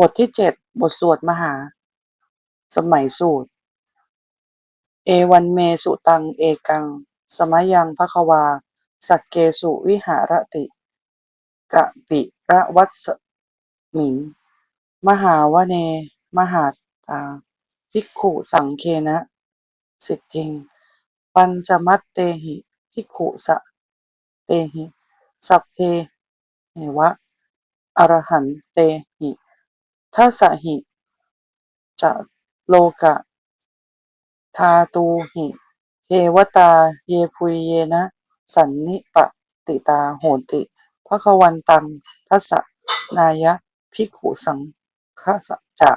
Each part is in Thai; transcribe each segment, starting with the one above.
บทที่เจ็ดบทสวดมหา สมัยสูตร เอวันเมสุตังเอกัง สมยังภควา สักเกสุวิหารติ กะปิระวัตสมิง มหาวเน มหาตา ภิกขุสังเคนะ สิทธิง ปัญจมัตเตหิ ภิกขุสะเตหิ สัพเพเหวะอรหันเตหิ ทัสสหิจะโลกะ ทาตูหิ เทวตา เยพุยเยนะ สันนิปติตาโหติพระควันตังทัสสนายะภิกขุสังฆสะจะ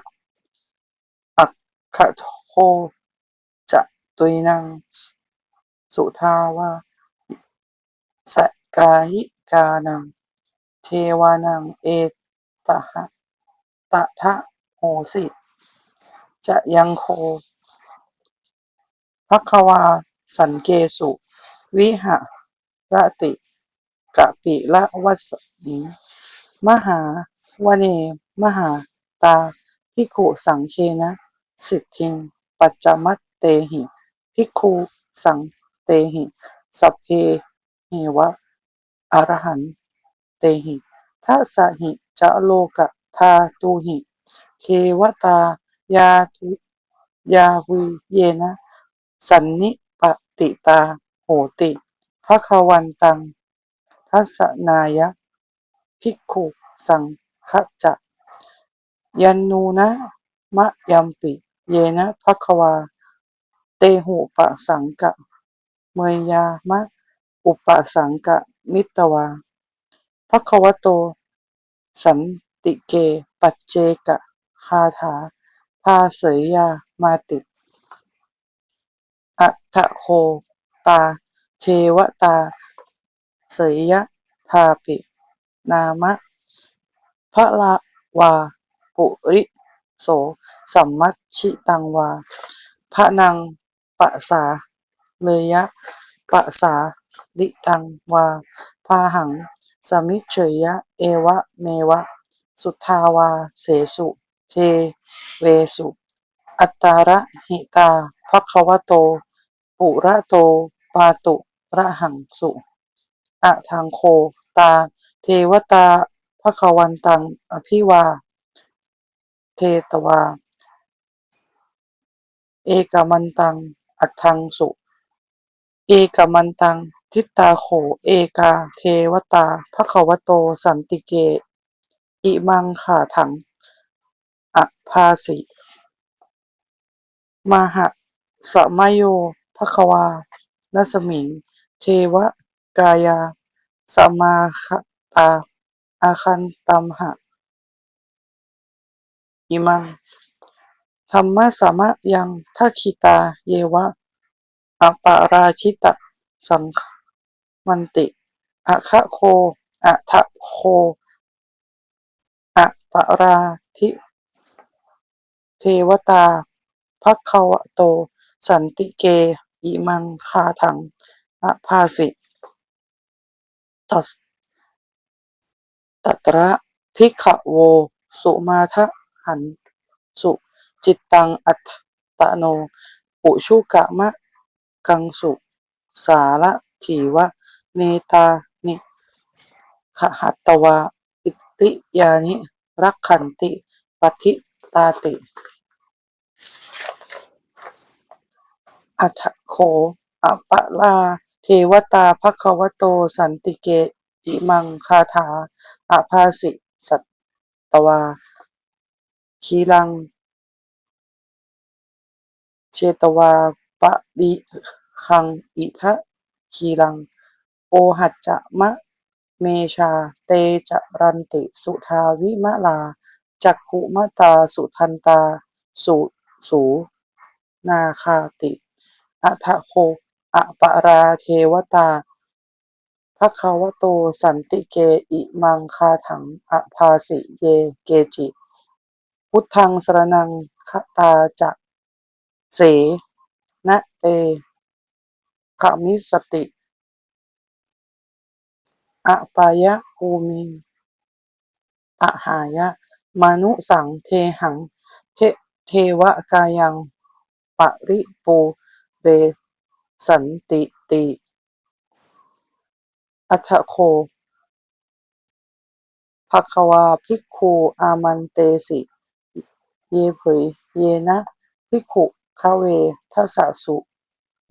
อักขะโทจะตุยนังสุทาวาสกายิกานัง เทวานัง เอตหะ ตะทะโหสิ จะยังโคภควาสันเกสุ วิหะระติกะปิละวัสมิมหาวเนมหาตาภิขุสังเคนะ สิทธิง ปัจจมัตเตหิภิกขุสังเตหิสัพเพเหวะอรหันเตหิทัสหิจะโลกะ ทาตูหิเทวตายาทุยาหุเยนะ สันนิปติตาโหติภควันตังทัสสนายะ ภิกขุสังฆจะยันนูนะมะยัมปิ เยนะภควา เตหูปะสังกะ เมยยามะ อุปสังกะ มิตวาภควโต สัน ติเก ปัจเจกะคาถาพาเสยยามาติอัฏฐโคตา เทวตา เสยยะทาปิ นามะพระลาวา ปุริโส สัมมัชชิตังวา พระนังปะสา เลยยะ ปะสาลิตังวา พาหัง สมิเฉยยะเอวะ เมวะ สุทาวา เสสุ เท เวสุ อัตตาระหิตาภควโต ปุระโต ปาตุระหังสุอะทังโคตา เทวตาภควันตัง อภิวา เทตวา เอกมันตัง อัตถังสุ เอกมันตัง ทิตาโข เอกา เทวตาภควโต สันติเก อิมังขาถังอภาสิมหะสมโยภควานัสมิง เทวกายา สมาคตา อาคันตัมหะ อิมัง ธรรมะสามะยังทัคคิตา เยวะอปาราชิตะ สังมันติ อะคะโค อะทะโค ปาราธิเทวตาภควโต สันติเก อิมังคาถังอภาสิตัสตัตระภิกขโว สุมาทะหัน สุจิตตังอัตตโน ปุชุกะมะ กังสุ สาระถีวะ เนตานิขหัตตวา อิริยานิ รักขันติปฏิตาติ อัฏฐโขอปะลา เทวตาภควโต สันติเกอิมังคาถาอภาสิสัตตวา คีลัง เชตวาปะดิคังอิทะคีลัง โอหัจจะมะ เมชา เตจรันติ สุทาวิมะลา จักขุมตา สุทันตา สุสู นาคาติอัฏฐโคอปาราเทวตาภควโตสันติเกอิมังคาถังอภาสิเยเกจิ พุทธังสรณังคตาจะเสนะเตขมิสติ อปายะภูมิอหายะ มานุสังเทหัง เทเทวกายังปริปูเรสันติติ อัฏฐโคภควาภิกขุอามันเตสิ เยเผยเยนะภิกขุคะเวทัสสุ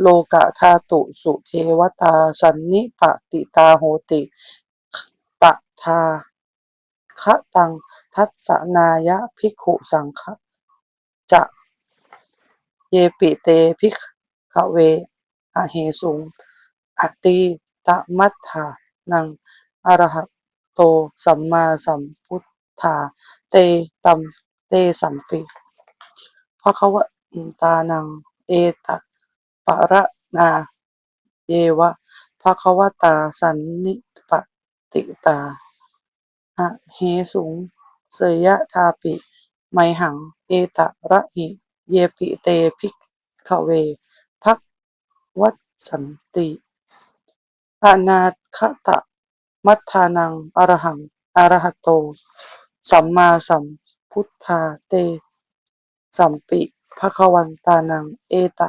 โลกะธาตุสุเทวตา สันนิปติตาโหติตะทาคะตังทัสสนายะภิกขุสังฆะจะเยปิเตภิกขเวอะเหสุงอติตมัฏฐานังอรหะโตสัมมาสัมพุทธา เตตัมเตสัมปิภะคะวะตานัง เอตะ ประนาเยวะภะคะวตาสันนิปติตาอะเหสุงเสยะทาปิ ไมหัง เอตะระหิเยปิเตภิกขเวภักวัสสันติอนาคตะ มัฏฐานังอรหังอรหัตโต สัมมาสัมพุทธาเต สัมปิภะควันตานัง เอตะ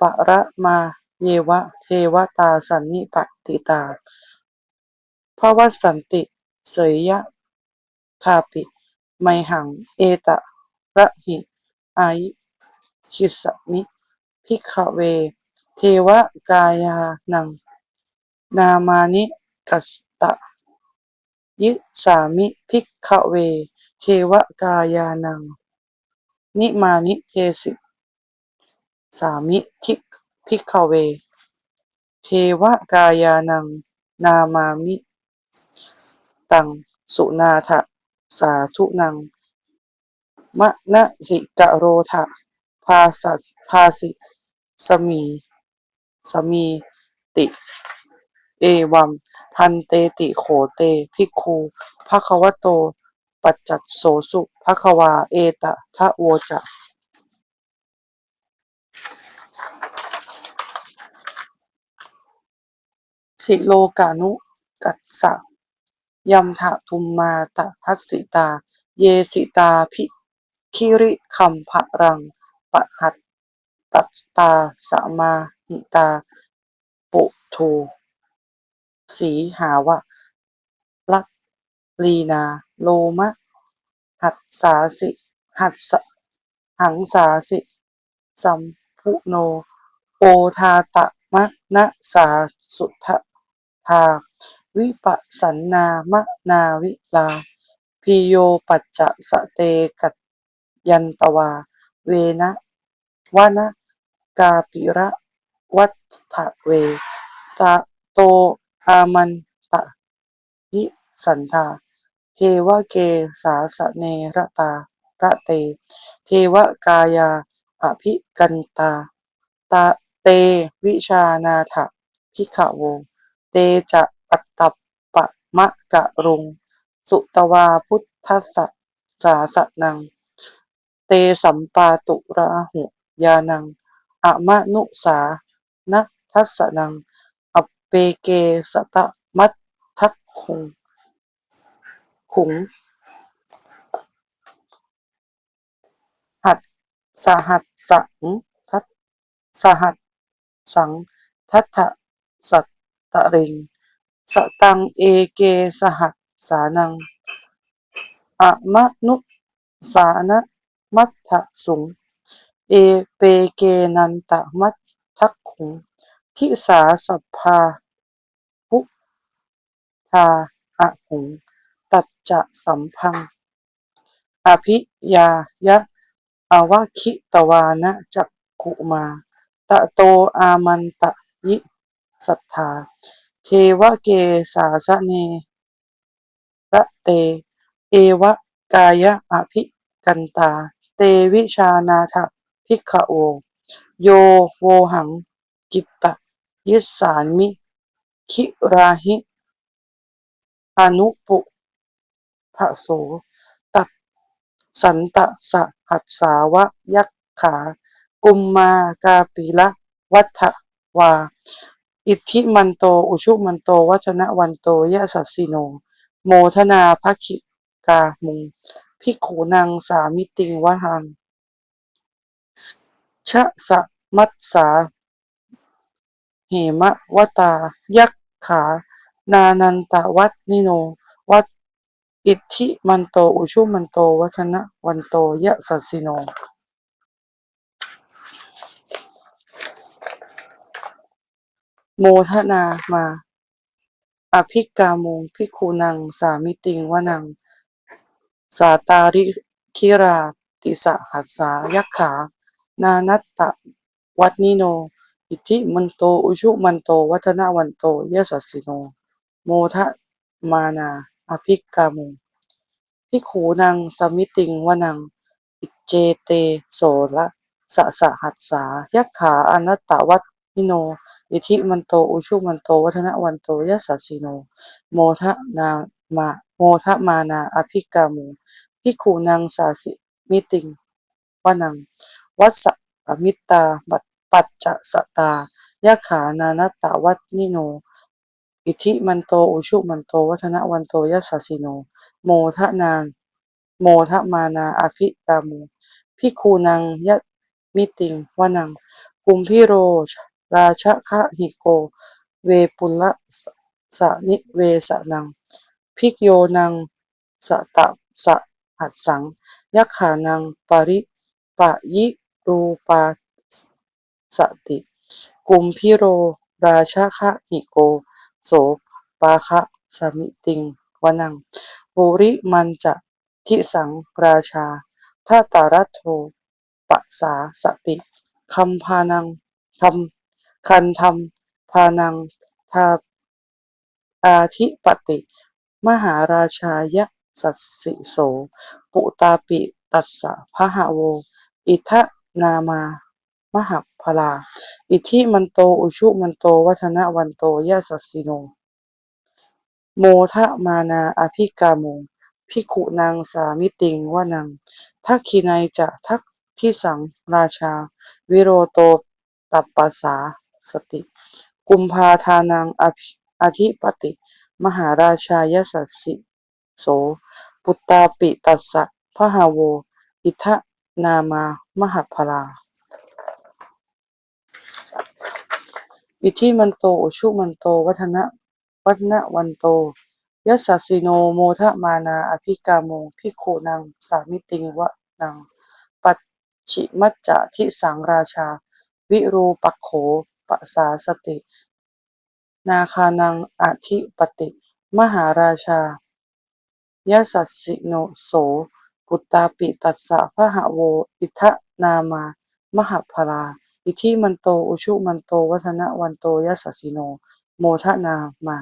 ปะระมาเยวะเทวตาสันนิปติตาภวัสสันติเสยยะทาปิ ไมหัง เอตะระหิอายคิสมิภิกเว เทวกายานัง นามานิกัสตะ ยิสามิภิกเว เทวกายานัง นิมานิเทสิ สามิทิกภิกขเว เทวกายานัง นามามิ ตัง สุนาถะสาธุนัง มะนะสิกะโรทะ ภาสัสภาสิ สมี สมี ติ เอวัม พันเตติโขเตภิกขุภะคะวะโต ปัจจัตโสสุภะคะวา เอตะทะโวจะ สิโลกานุกัสสะยัมถะทุมมาตะทัสสิตา เยสิตาภิคิริคัมภะรังปะหัตตัสตาสมาหิตา ปุโทสีหาวะลัลีนา โลมะ หัสสาสิ หัสสะหังสาสิสัมพุโน โอทาตะมะนะสาสุทธ ภาวิปัสสนามะนาวิลาพิโยปัจจะสะเตกัจยันตวา เวนะวนะกาปิระวัฏฐเวตะโตอามันตะหิสันทาเทวเกสาสะเนระตาระเต เทวกายาอภิกันตาตาเตวิชานาถะพิขโว เตจะปัตตปะมะกะรุง สุตวาพุทธสสะสาสนัง เตสัมปาตุระหุยานังอะมะนุสานะทัสนัง อัปเปเกสตะมัททักคุงขุง หัดสหัสสังทัสสหัสสังทัตสัต ตะริงสตังเอเกสหัสสานังอะมะนุสานะมัทธะสุง เอเปเกนันตะมัททักขุงทิสาสัพพาพุทาอะหุง ตัจจะสัมพัง อภิยายะอวะคิตวานะจักขุมา ตะโตอามันตะยิ สัทธาเทวเกสาสะเนระเต เอวกายะอภิกันตา เตวิชานาถภิกขโอ โยโวหัง กิตตยิสานมิ คิราหิ อนุปุภโส ตัสสันตะสะหัสสาวะยักขา กุมมากาปิละวัฏวา อิทธิมันโต อุชุมันโต วัชนะวันโตยะสัสสิโน โมทนาภคิกามุงภิกขุนังสามิติงวหังชะสะมัสสา เหมะวตา ยักขา นานันตวัตนิโน วัตอิทธิมันโต อุชุมันโต วัฒนะวันโตยะสัสสิโน โมทนามา อภิกามุงพิกขุนัง สามิติงวนัง สาตาริคิราติสหัสสายักขา นานัตตะวัตนิโน อิทิมันโต อุชุมันโต วัฒนะวันโต เยสัสิโน โมทมานา อภิกามุงพิกขุนังสามิติงวนัง อิเจเตโสระสะสหัสสายักขาอนัตตวัตนิโน อิทิมันโต อุชุมันโต วัฒนวันโตยะสัสสิโน โมทะนามาโมทะมานาอภิกามุงภิกขุนังสาสิมิติงวานัง วัสสะอมิตตาบัตปัจจสตายะขานานตตวัตนิโน อิทิมันโต อุชุมันโต วัฒนวันโตยะสัสสิโน โมทะนานโมทะมานาอภิกามุภิกขุนังยะมิติงวานังกุมพิโร ราชคะหิโก เวปุลละสะนิเวสนังภิกโยนังสะตะสะหัสสัง ยักขานังปริปะยิรูปาสติ กุมพิโร ราชคะหิโก โสปาคะสมิติงวนังปุริมันจะทิสังราชาทาตารัตโทปะสาสติคัมพานังธรรม คันธรรมพานังทาอาธิปติ มหาราชายะสัสสิโส ปุตาปิตัสสะพหโว อิทะนามามหพลา อิทิมันโตอุชุมันโต วัฒนวันโตยะสัสสิโน โมทะมานาอภิกามุงภิกุนางสามิติงวนังทักขินัยจะทักทิสังราชา วิโรโตตัปปสา สติ กุมภาทานังอภิอธิปติ มหาราชายสัสสิโส ปุตตาปิตัสสะพหาโว อิทะนามามหพลา อิทิมันโตอุชุมันโต วัฒนะวัฒนะวันโตยัสสสสิโนโมทะมานา อภิกาโมภิกขุนัง สามิติงวะนัง ปัจฉิมัจจะทิสังราชา วิรูปักโข ปสาสติ นาคานังอธิปติ มหาราชายสสสสิโนโสปุตตาปิตัสสะพหะโว อิทะนามามหพลา อิทิมันโต อุชุมันโต วัฒนวันโตยัสสสสิโน โมทนามา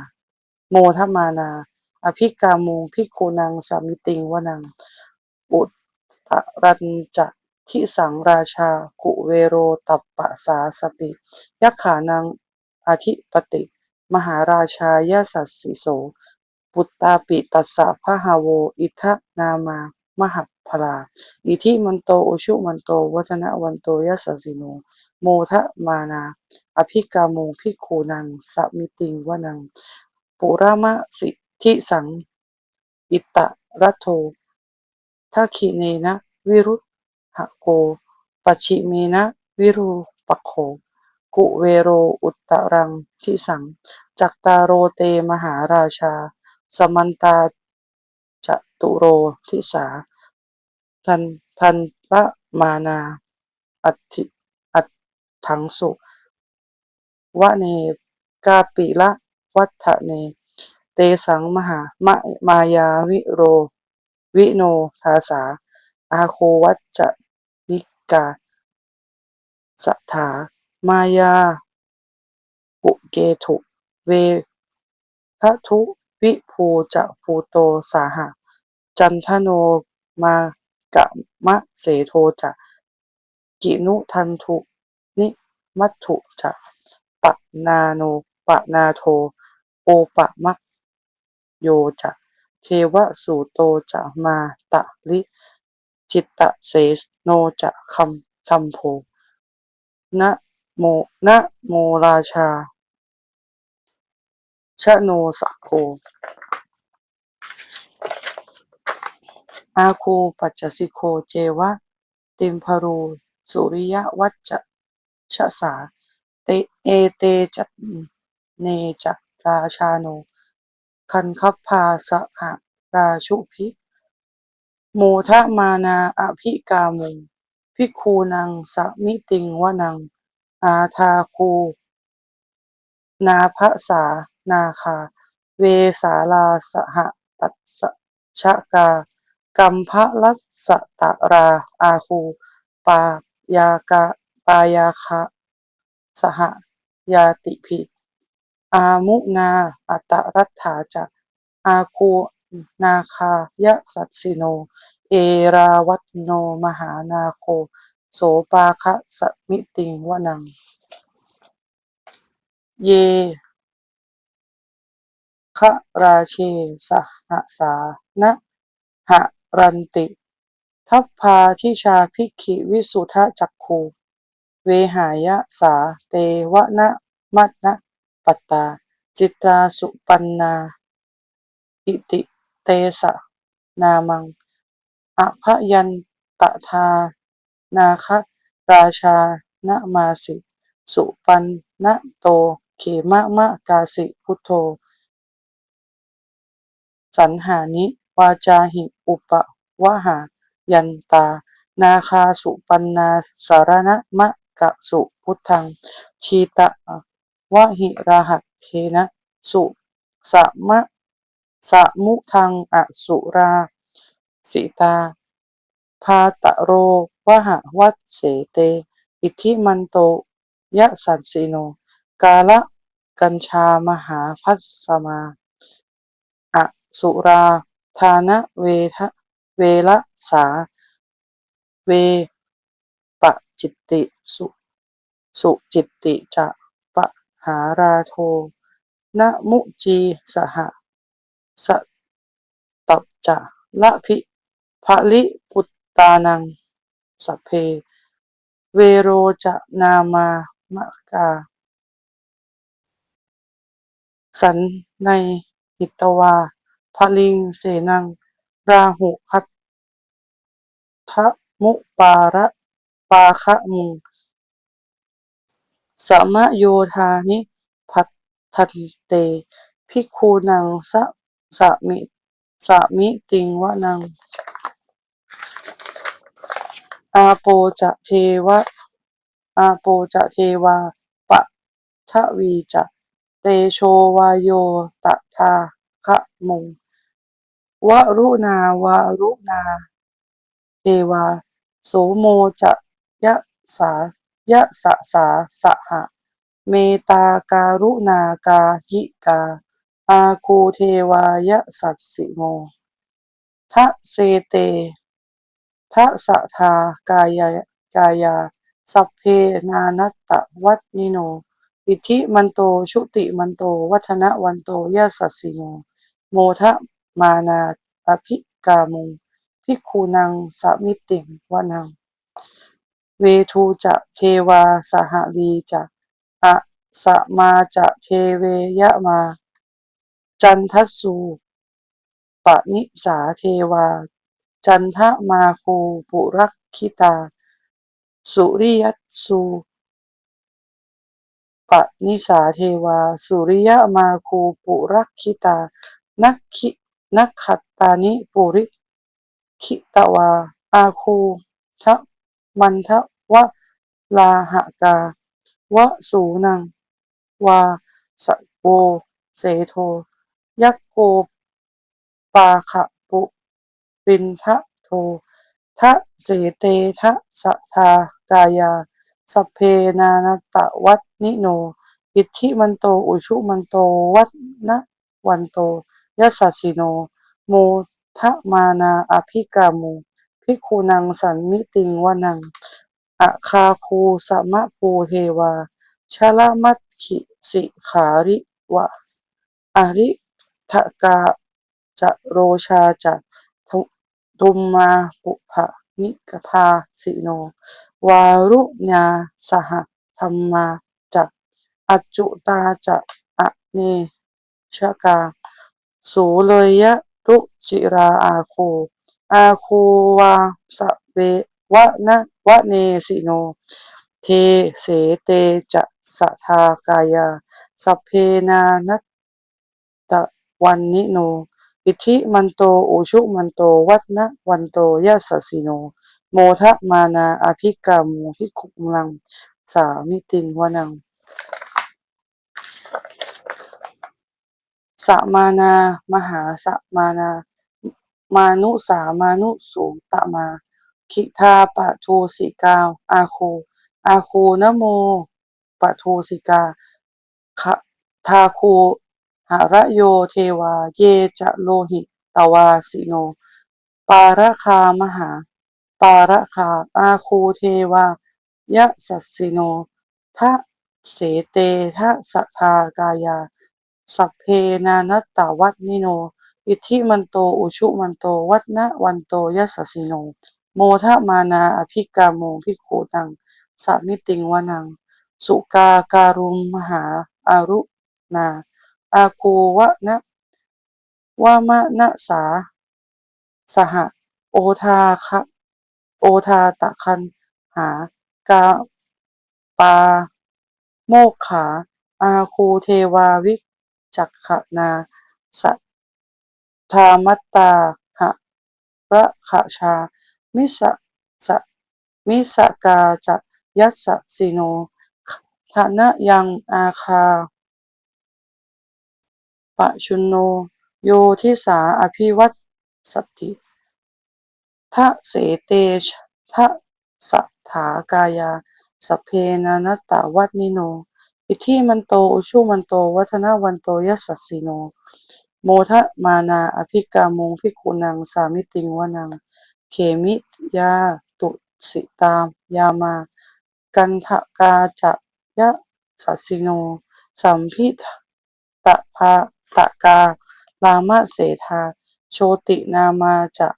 โมทมานา อภิกามุงภิกขุนังสามิติงวนัง อุตตรัญจะ ทิสังราชา กุเวโรตัปปะสาสติ ยักขานังอธิปติ มหาราชายาสัสสิโส ปุตตาปิตัสสะพหาโว อิทะนามามหพลา อิทิมันโตอุชุมันโต วัฒนวันโตยัสสสิโน โมทะมานา อภิกามุงภิกขุนังสมิติงวนัง ปุรามะสิทิสัง อิตะรัตโททักขิเนนะ วิรุ หโกปัจฉิเมนะวิรูปโข กุเวโรอุตตรังทิสัง จักตาโรเตมหาราชา สมันตาจตุโรทิสา ทันทันละมานา อัติอัตถังสุวะเนกาปิละวัฏเน เตสังมหามะมายาวิโร วิโนทาสาอาโควัจจะ กาสถามายาปุเกถุ เวทะทุวิภูจะภูโตสาหะ จันทโนมากะมะเสโทจะกินุทันทุนิมัตถุจะปะนาโนปะนาโทโอปะมะโยจะเทวสูโตจะมาตะลิ จิตตะเส โนจะคัมคัมโพนะโมนะโมราชา ชะโนสะโกอาคูปัจจสิโคเจวะ เตมพรูสุริยวัจจะชะสา เตเอเตจัตเนจักราชาโน คันคัพพาสหราชุพิ โมทะมานาอภิกามุงพิคูนังสมิติงวนัง อาทาคู นาภสานาคา เวสาลาสหตัสชะกากัมภะลัสตะราอาคู ปายากะปายาคะสหยาติภิอามุนาอัตรัฐาจะอาคู นาคายะสัสสิโน เอราวัตโนมหานาโค โสปาคะสมิติงวนัง เยคะราเชสหสานะหะรันติ ทัพพาทิชาภิกขิวิสุทธจักคู เวหายะสาเตวะนะมัตนะปัตตา จิตราสุปันนา อิติ เตสะนามังอภยันตทานาคราชานมาสิ สุปันนะโตเขมะมะกาสิพุทโธ สันหานิวาจาหิอุปวะหายันตา นาคาสุปันนาสารณะมะกะสุพุทธัง ชีตะวะหิราหัตเทนะ สุสะมะ สมุทังอสุราสิตา พาตะโรวหวัตเสเต อิทิมันโต ยะสัสสิโน กาละกัญชามหาพัสสมาอสุราทานะเวทะเวละสา เวปะจิตติสุสุจิตติจะปะหาราโทนะมุจีสห สตัปจะละพิภลิปุตตานังสัพเพ เวโรจะนามามะกา สันในหิตวาพลิงเสนัง ราหุพัทธมุปาระปาคะมุงสมโยธานิพัทันเตภิกขุนังสะ สะมิสะมิติงวะนัง อาโปจะเทวะ อาโปจะเทวาปะทวีจะเตโชวาโยตถาคะมุงวรุณาวารุณาเทวา โสโมจะยะสายะสะสาสหะ เมตาการุณากายิกา อาคูเทวายะสัสสิโมทะเสเตทะสะทากายากายา สัพเพนานัตตวัตนิโน อิทิมันโตชุติมันโต วัฒนะวันโตยะสัสสิโนโมทะมานาอภิกามุงภิกขุนังสามิติงวนัง เวทูจะเทวาสหลีจะอะสะมาจะเทเวยะมา จันทัสสู ปนิสาเทวา จันทมาคูปุรักขิตา สุริยัสสูปนิสาเทวา สุริยมาคูปุรักขิตา นักขินักขัตตานิปุริขิตวา อาคูทะมันทะวะลาหะกาวะสูนัง วาสโกเสโท ยักโกปาขะปุรินทะโททะเสเตทะสะทากายาสเพนานตะวัตนิโน อิทธิมันโต อุชุมันโต วัตนะวันโตยัสสสสิโน โมทะมานาอภิกามุภิกขุนังสันมิติงวนังอะคาคูสมะปูเทวาชลมัตขิสิขาริวะ อริ ทะกาจะโรชาจะทุมมาปุภะนิกพาสิโน วารุญาสหธรรมาจะอัจจุตาจะอะเนชกา สูเลยะรุจิราอาโค อาคูวาสเววะนะวะเนสิโน เทเสเตจะสทากายาสเพนานัต วันนิโน อิทิมันโตอุชุมันโต วัตนะวันโตยะสสิโน โมทะมานาอภิกามูพิคุลัง สามิติงวนังสมานา มหาสมานา มานุสามานุสูตมา คิทาปะทูสิกา อาคู อาคูนโมปะทูสิกาคทาคู หระโยเทวา เยจะโลหิตวาสิโน ปาระคามหา ปาระคาอาคูเทวายะสัสสิโนทะเสเตทะสะทากายา สัพเพนานัตตวัตนิโน อิทธิมันโตอุชุมันโต วัตนะวันโตยัสสสิโน โมทะมานาอภิกาโมภิกขตังสามิติงวนัง สุกาการุมมหาอารุนา อาคูวะนะวามะนะสา สหโอทาคะโอทาตะคันหากาปา โมกขา อาคูเทวาวิจักขนา สัทธามัตตาหะระขะชา มิสะสะมิสกาจะยัสสะสิโนทนะยังอาคา ปะชุนโน โยทิสาอภิวัตสติทะเสเตชทะสัทธากายา สเพนานตตวัตนิโน อิทิมันโตอุชุมันโต วัฒนวันโตยัสสสสิโน โมทะมานาอภิกามุงภิกุนังสามิติงวนัง เขมิยาตุสิตาม ยามา กันทะกาจะยะสัสสิโน สัมพิทตะภา ตะกาลามะเสธา โชตินามาจะ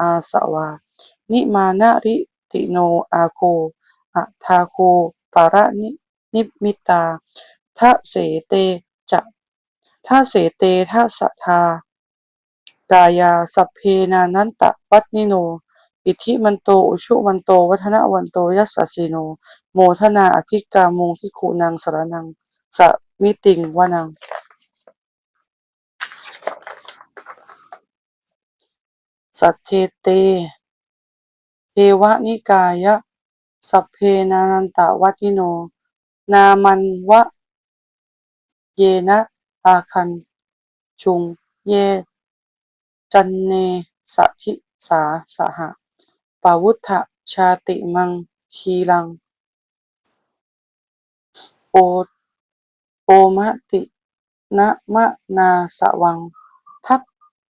อาสวา นิมานะริติโนอาโคอะทาโคปาระนินิมิตาทะเสเตจะทะเสเตทะสะทากายาสัพเพนานันตะวัตนิโน อิทิมันโต อุชุมันโต วัฒนวันโตยัสสสสิโน โมทนาอภิกามุงภิกุนังสารนังสมิติงวานัง สัทเทเต เทวนิกายะ สัพเพนานันตวัติโน นามันวะ เยนะ อาคัน ชุง เย จันเนสะทิสาสหะปาวุธะชาติมังคีลัง โอ โอมะตินะมะนาสวัง ทัก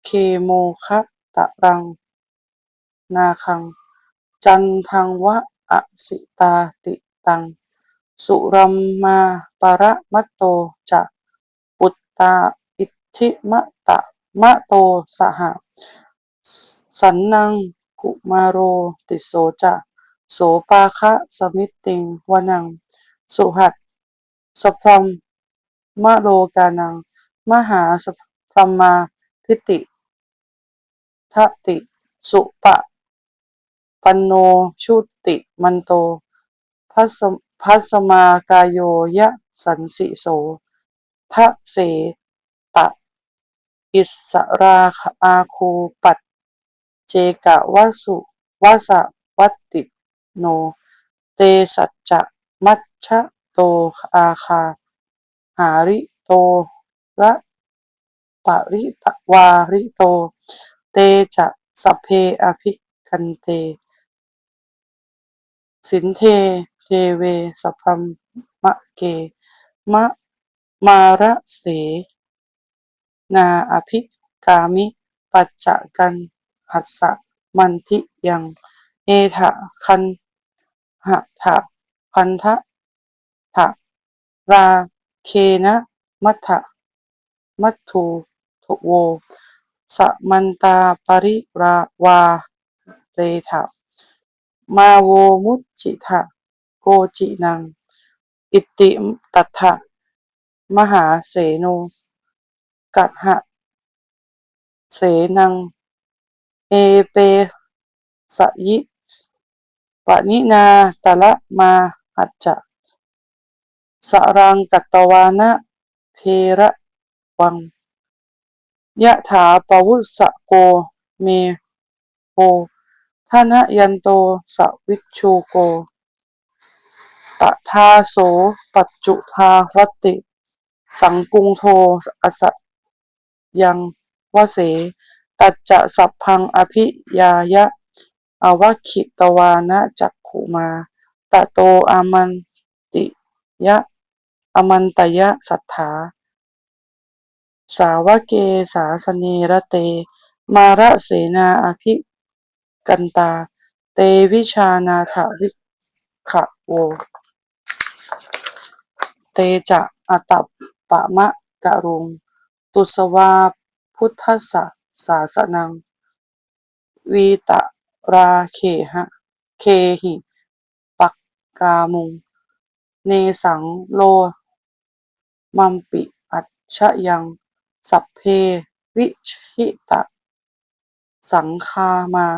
เคโมคะ ตะรัง นาคัง จันทังวะอสิตาติตัง สุรัมมาปะระมะโตจะปุตตาอิทธิมะตะมะโตสหะสันนังกุมาโรติโสจะโสปาคะสมิตติงวนัง สุหัสสพรหมมโลกานัง มหาสพรหมาพิติ ทติ สุปะปันโนชุติมันโตพัสพัสมากายโยยะสันสิโสทะเสตะ อิสราอาคูปัตเจกะวสุวสะวัติโน เตสัจจะมัชชะโตอาคา หาริโตระปริตวาริโต เตจะสัพเพอภิกันเต สินเท เทเว สัพพมมะเก มะมาระเส นาอภิกามิ ปัจจกันหัสสะมันทิยังเอถะคันหะถะพันทะถะราเคนะมัทธะมัทถุทโว สมันตาปริราวาเรถะมาโวมุจิทะโกจินัง อิติตัทะมหาเสโนกัหะ เสนัง เอเปสยิปะนินาตะละมาหัจจะสรังกัตตวานะเพระวัง ยะถาปวุสโกเมโกทนะยันโตสวิชูโก ตทาโสปัจจุทาวัตติ สังกุงโทอสยังวเส ตัจจะสัพพังอภิยายะอวคิตวานะจักขุมา ตะโตอามันติยะ อมันตยะสัทธา สาวเกสาสเนระเต มาระเสนาอภิกันตา เตวิชานาถาวิขะโว เตจะอัตตปะมะกะรุง ตุสวาพุทธสะสาสนัง วีตะราเคหะ เคหิ ปักกามุง เนสังโล มัมปิอัจฉยัง สัพเพวิชิตะ สังคามา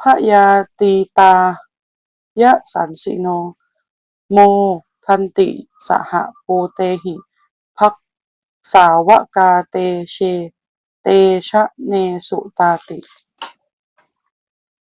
พยาตีตายะสันสิโน โมทันติสหปูเตหิพักสาวกาเตเช เตชะเนสุตาติ